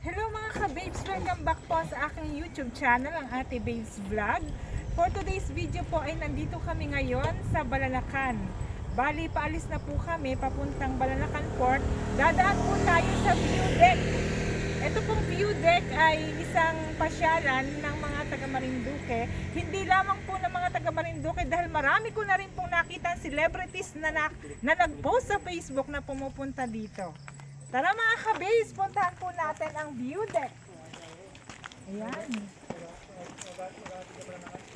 Hello mga ka-babes! Welcome back po sa aking YouTube channel, ang Ate Babes Vlog. For today's video po ay nandito kami ngayon sa Balalacan. Bali, paalis na po kami papuntang Balalacan Port. Dadaan po tayo sa view deck. Ito pong view deck ay isang pasyalan ng mga taga Marinduque. Hindi lamang po ng mga taga Marinduque dahil marami ko na rin pong nakita celebrities na, na, na nag-post sa Facebook na pumupunta dito. Tara mga ka-base, puntahan po natin ang view deck. Ayan.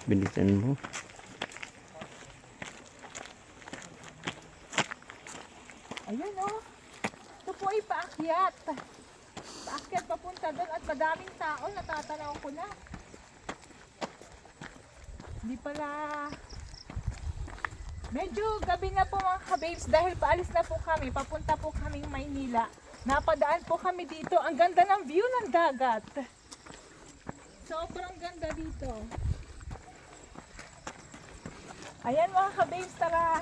Bilisan mo. Ayan o. Ito po ay paakyat. Paakyat papunta doon at madaming tao. Natatanaw ko na. Hindi pala... Medyo gabi na po mga kababes dahil paalis na po kami. Papunta po kaming Maynila. Napadaan po kami dito. Ang ganda ng view ng dagat. Sobrang ganda dito. Ayan mga kababes, tara.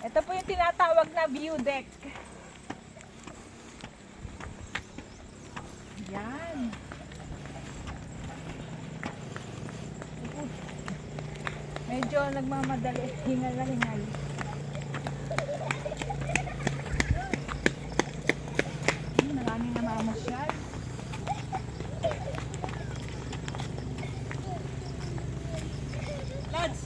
Ito po yung tinatawag na view deck. Yan. Medyo nagmamadali. Hingal na hingal. Hmm, Maraming namamasyal. Lads!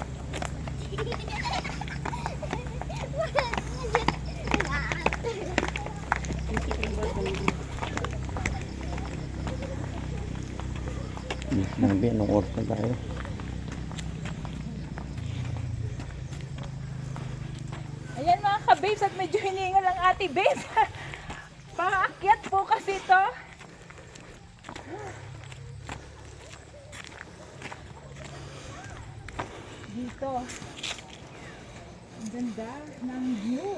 Sinabi, anong oras na tayo? Ayan mga ka-babes at medyo hiningal ang ate babes. Paakyat po kasi to. Dito. Ang ganda ng view.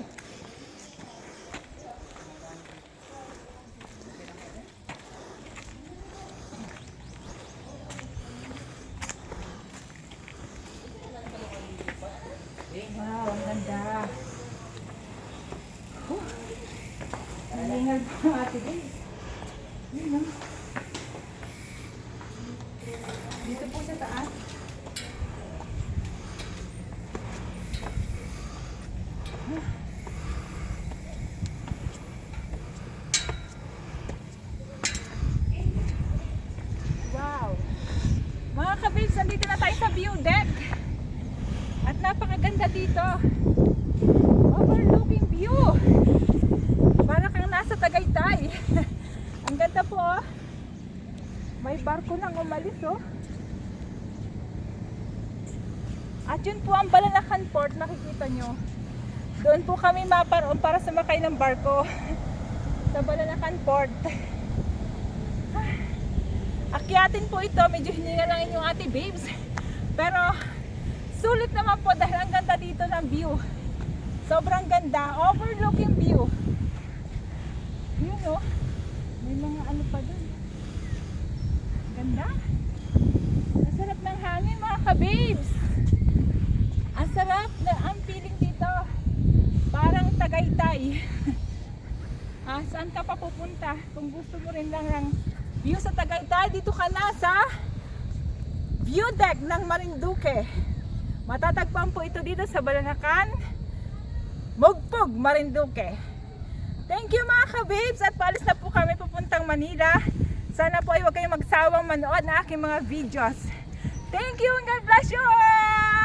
Wow, ang ganda. Huh. Hiningal po ang ate? Dito po sa taas. Wow! Mga kabibs, nandito na tayo sa view deck. At napakaganda dito. Overlooking view. Para kang nasa Tagaytay. Ang ganda po. oh. May barko nang umalis oh. At yun po ang Balanacan Port, nakikita nyo. Doon po kami maparoon para sumakay ng barko. sa Balanacan Port. Akyatin po ito, medyo hininga lang inyong ate babes. Pero sulit naman po dahil ang ganda dito ng view. Sobrang ganda, overlooking view. Yun oh, may mga ano pa dun. Ganda. Ang sarap ng hangin mga kababes. Ang sarap na ang feeling dito. Parang Tagaytay. ah, saan ka pa pupunta? Kung gusto mo rin lang ng view sa Tagaytay, dito ka na sa view deck ng Marinduque. Matatagpuan po ito dito sa Balanacan, Mugpog, Marinduque. Thank you mga kababes at paalis na po kami papuntang Manila. Sana po ay huwag kayong magsawang manood ng aking mga videos. Thank you and God bless you all!